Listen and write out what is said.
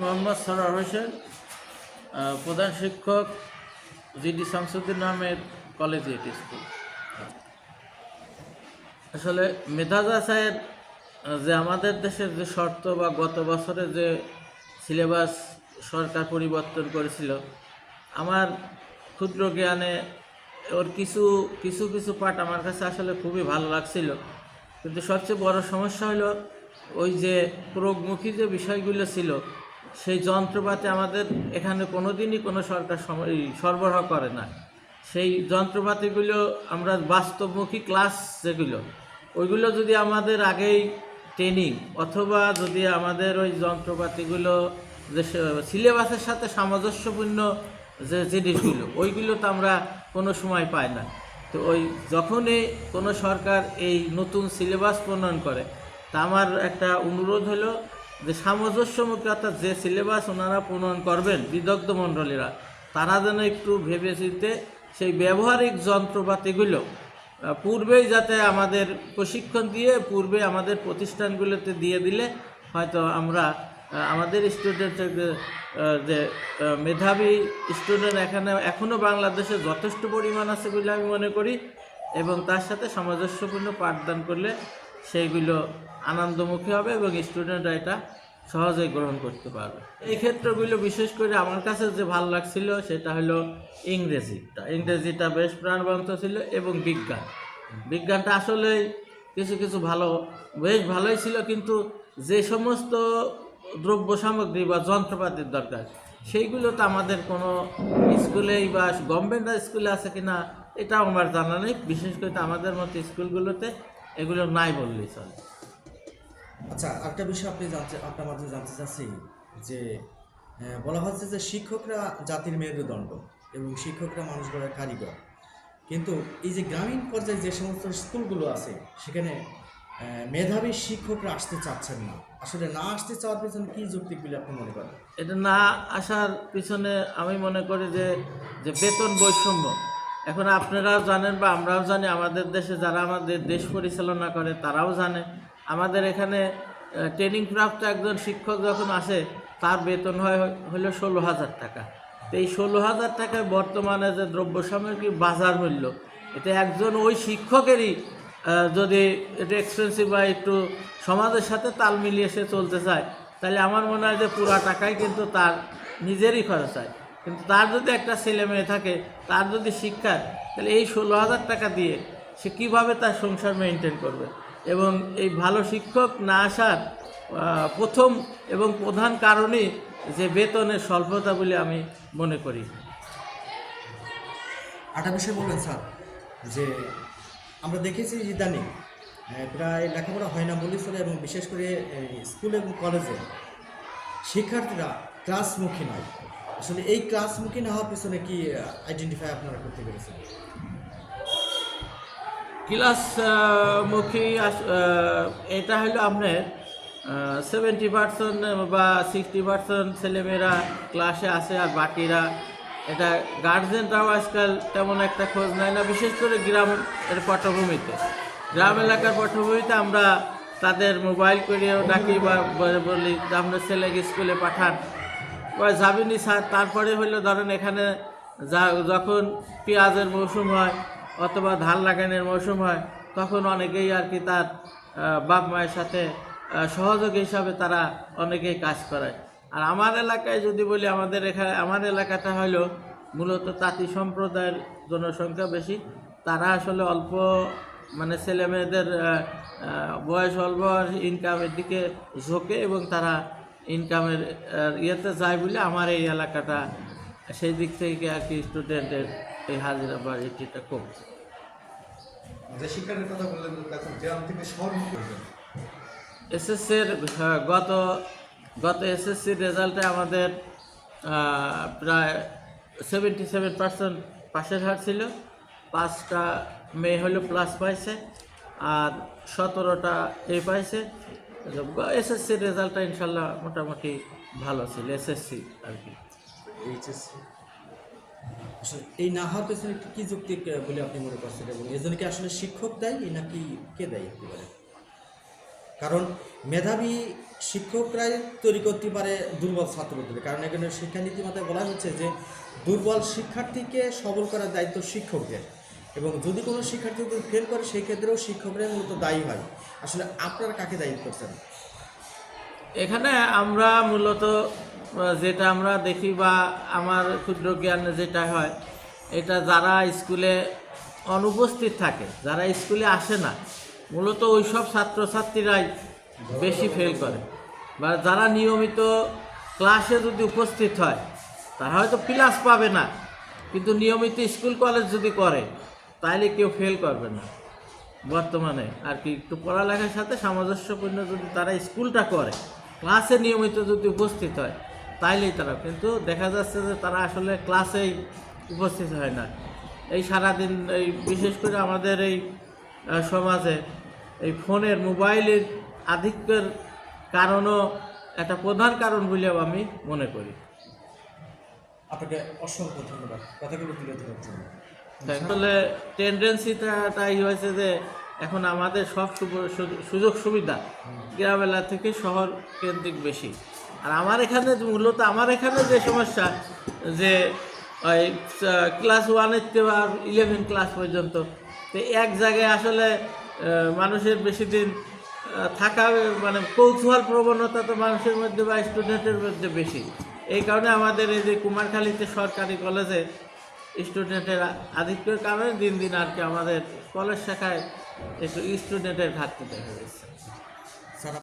মোহাম্মদ সরার হোসেন প্রধান শিক্ষক জিডি শামসুদ্দিন নামের কলেজিয়েট স্কুল। আসলে মেধাজা স্যার যে আমাদের দেশের যে শর্ত বা গত বছরে যে সিলেবাস সরকার পরিবর্তন করেছিল, আমার ক্ষুদ্র জ্ঞানে ওর কিছু কিছু কিছু পার্ট আমার কাছে আসলে খুবই ভালো লাগছিল। কিন্তু সবচেয়ে বড় সমস্যা হলো ওই যে প্রোগমুখী যে বিষয়গুলো ছিল সেই যন্ত্রপাতি আমাদের এখানে কোনো দিনই কোনো সরকার সরবরাহ করে না। সেই যন্ত্রপাতিগুলো আমরা বাস্তবমুখী ক্লাস যেগুলো, ওইগুলো যদি আমাদের আগেই ট্রেনিং অথবা যদি আমাদের ওই যন্ত্রপাতিগুলো যে সিলেবাসের সাথে সামঞ্জস্যপূর্ণ যে জিনিসগুলো, ওইগুলো তো আমরা কোনো সময় পাই না। তো ওই যখনই কোনো সরকার এই নতুন সিলেবাস প্রণয়ন করে, তা আমার একটা অনুরোধ হলো যে সামঞ্জস্যমুখী অর্থাৎ যে সিলেবাস ওনারা প্রণয়ন করবেন বিদগ্ধ মণ্ডলীরা তারা যেন একটু ভেবে চিনতে সেই ব্যবহারিক যন্ত্রপাতিগুলো পূর্বেই যাতে আমাদের প্রশিক্ষণ দিয়ে পূর্বে আমাদের প্রতিষ্ঠানগুলোতে দিয়ে দিলে হয়তো আমরা আমাদের স্টুডেন্টের যে, যে মেধাবী স্টুডেন্ট এখানে এখনও বাংলাদেশে যথেষ্ট পরিমাণ আছে বলে আমি মনে করি এবং তার সাথে সামঞ্জস্যপূর্ণ পাঠদান করলে সেইগুলো আনন্দমুখী হবে এবং স্টুডেন্টরা এটা সহজেই গ্রহণ করতে পারবে। এই ক্ষেত্রগুলো বিশেষ করে আমার কাছে যে ভালো লাগছিল সেটা হলো ইংরেজিটা। ইংরেজিটা বেশ প্রাণবন্ত ছিল এবং বিজ্ঞান। বিজ্ঞানটা আসলেই কিছু কিছু ভালো, বেশ ভালোই ছিল কিন্তু যে সমস্ত দ্রব্য সামগ্রী বা যন্ত্রপাতির দরকার সেইগুলো তো আমাদের কোনো স্কুলেই বা গভর্নমেন্ট স্কুলে আছে কিনা এটাও আমার জানা নেই। বিশেষ করে আমাদের মতো স্কুলগুলোতে এগুলো নাই বললেই চলে। আচ্ছা একটা বিষয় আপনি জানতে, আপনার মাধ্যমে জানতে চাচ্ছি যে বলা হচ্ছে যে শিক্ষকরা জাতির মেরুদণ্ড এবং শিক্ষকরা মানুষ গড়ার কারিগর। কিন্তু এই যে গ্রামীণ পর্যায়ে যে সমস্ত স্কুলগুলো আছে, সেখানে মেধাবী শিক্ষকরা আসতে চাচ্ছেন না। আসলে না আসতে চাওয়ার পেছনে কি যুক্তি বলে আপনি মনে করেন? এটা না আসার পিছনে আমি মনে করি যে যে বেতন বৈষম্য। এখন আপনারাও জানেন বা আমরাও জানি, আমাদের দেশে যারা আমাদের দেশ পরিচালনা করে, তারাও জানে। আমাদের এখানে ট্রেনিং প্রাপ্ত একজন শিক্ষক যখন আসে, তার বেতন হয় হলো ষোলো হাজার টাকা। তো এই ষোলো হাজার টাকায় বর্তমানে যে দ্রব্য সামগ্রীর বাজার মূল্য, এটা একজন ওই শিক্ষকেরই যদি একটু এক্সপেন্সিভ বা একটু সমাজের সাথে তাল মিলিয়ে সে চলতে চায়, তাহলে আমার মনে হয় যে পুরা টাকাই কিন্তু তার নিজেরই খরচ হয়। কিন্তু তার যদি একটা ছেলে মেয়ে থাকে, তার যদি শিক্ষার, তাহলে এই ষোলো হাজার টাকা দিয়ে সে কীভাবে তার সংসার মেনটেন করবে? এবং এই ভালো শিক্ষক না আসার প্রথম এবং প্রধান কারণই যে বেতনের স্বল্পতা বলে আমি মনে করি। আরেকটা বিষয় বলবেন, স্যার, যে আমরা দেখেছি ইদানিং প্রায় লেখাপড়া হয় না বলেই চলে এবং বিশেষ করে স্কুল এবং কলেজে শিক্ষার্থীরা ক্লাসমুখী নয়। আসলে এই ক্লাসমুখী না হওয়ার পিছনে কি আইডেন্টিফাই আপনারা করতে পেরেছেন? ক্লাস মুখী আস- এটা হলো আপনার সেভেন্টি পার্সেন্ট বা সিক্সটি পার্সেন্ট ছেলেমেয়েরা ক্লাসে আসে আর বাকিরা, এটা গার্জেনরাও আজকাল তেমন একটা খোঁজ নেয় না, বিশেষ করে গ্রাম এর পটভূমিতে। গ্রাম এলাকার পটভূমিতে আমরা তাদের মোবাইল করিয়েও ডাকি বা বলি, আপনার ছেলেকে স্কুলে পাঠান। বা যাবিনি স্যার, তারপরে হইল ধরেন এখানে যা, যখন পেঁয়াজের মৌসুম হয় অথবা ধান লাগানোর মৌসুম হয়, তখন অনেকেই আর কি তার বাপ মায়ের সাথে সহযোগী হিসাবে তারা অনেকেই কাজ করায়। আর আমার এলাকায় যদি বলি, আমাদের এখানে, আমার এলাকাটা হলো মূলত তাঁতি সম্প্রদায়ের জনসংখ্যা বেশি। তারা আসলে অল্প মানে ছেলে মেয়েদের বয়স অল্প ইনকামের দিকে ঝোঁকে এবং তারা ইনকামের ইয়েতে যায় বলে আমার এই এলাকাটা সেই দিক থেকে আর কি স্টুডেন্টের এই হাজিরা বা এটিটা কম যে শিক্ষার কথা বললেন এখন গ্রাম থেকে শহর এসএসসির গত গত এসএসসির রেজাল্টে আমাদের প্রায় সেভেন্টি সেভেন পার্সেন্ট পাশের হার ছিল। পাঁচটা মেয়ে হলো প্লাস পাইছে আর সতেরোটা এ পাইছে। এসএসসির রেজাল্টটা ইনশাল্লাহ মোটামুটি ভালো ছিল এসএসসি আর কি। এইচএসসি আসলে এই না হওয়ার পেছনে কি যুক্তি বলে আপনি মনে করছেন? এবং এজন্য কি আসলে শিক্ষক দায়ী নাকি কে দায়ী একটু বলেন? কারণ মেধাবী শিক্ষকরাই তৈরি করতে পারে দুর্বল ছাত্রদের। কারণ এখানে শিক্ষানীতি মাথায় বলা হচ্ছে যে, দুর্বল শিক্ষার্থীকে সবল করার দায়িত্ব শিক্ষকদের। এবং যদি কোনো শিক্ষার্থী ফেল করে সেই ক্ষেত্রেও শিক্ষকরাই মূলত দায়ী হয়। আসলে আপনারা কাকে দায়ী করছেন? এখানে আমরা মূলত যেটা আমরা দেখি বা আমার ক্ষুদ্র জ্ঞানে যেটা হয়, এটা যারা স্কুলে অনুপস্থিত থাকে, যারা স্কুলে আসে না, মূলত ওই সব ছাত্রছাত্রীরাই বেশি ফেল করে। বা যারা নিয়মিত ক্লাসে যদি উপস্থিত হয়, তারা হয়তো প্লাস পাবে না, কিন্তু নিয়মিত স্কুল কলেজ যদি করে তাহলে কেউ ফেল করবে না। বর্তমানে আর কি একটু পড়ালেখার সাথে সামঞ্জস্যপূর্ণ যদি তারা স্কুলটা করে ক্লাসে নিয়মিত যদি উপস্থিত হয় তাইলেই তারা। কিন্তু দেখা যাচ্ছে যে তারা আসলে ক্লাসেই উপস্থিত হয় না। এই সারাদিন এই বিশেষ করে আমাদের এই সমাজে এই ফোনের মোবাইলের আধিক্যের কারণও একটা প্রধান কারণ বলেও আমি মনে করি। আপনাকে অসংখ্য ধন্যবাদ। কথাগুলো তুলে ধরার জন্য। আসলে টেন্ডেন্সিটা তাই হয়েছে যে এখন আমাদের সব সুযোগ সুবিধা গ্রাম এলাকা থেকে শহর কেন্দ্রিক বেশি। আর আমার এখানে মূলত আমার এখানে যে সমস্যা, যে ওই ক্লাস ওয়ানের আর ইলেভেন ক্লাস পর্যন্ত, তো এক জায়গায় আসলে মানুষের বেশি দিন থাকা মানে কৌতূহল প্রবণতা তো মানুষের মধ্যে বা স্টুডেন্টের মধ্যে বেশি। এই কারণে আমাদের এই যে কুমারখালীতে সরকারি কলেজে স্টুডেন্টের আধিক্যের কারণে দিন দিন আর কি আমাদের কলেজ শাখায় একটু স্টুডেন্টের ঘাটতি দেখা গেছে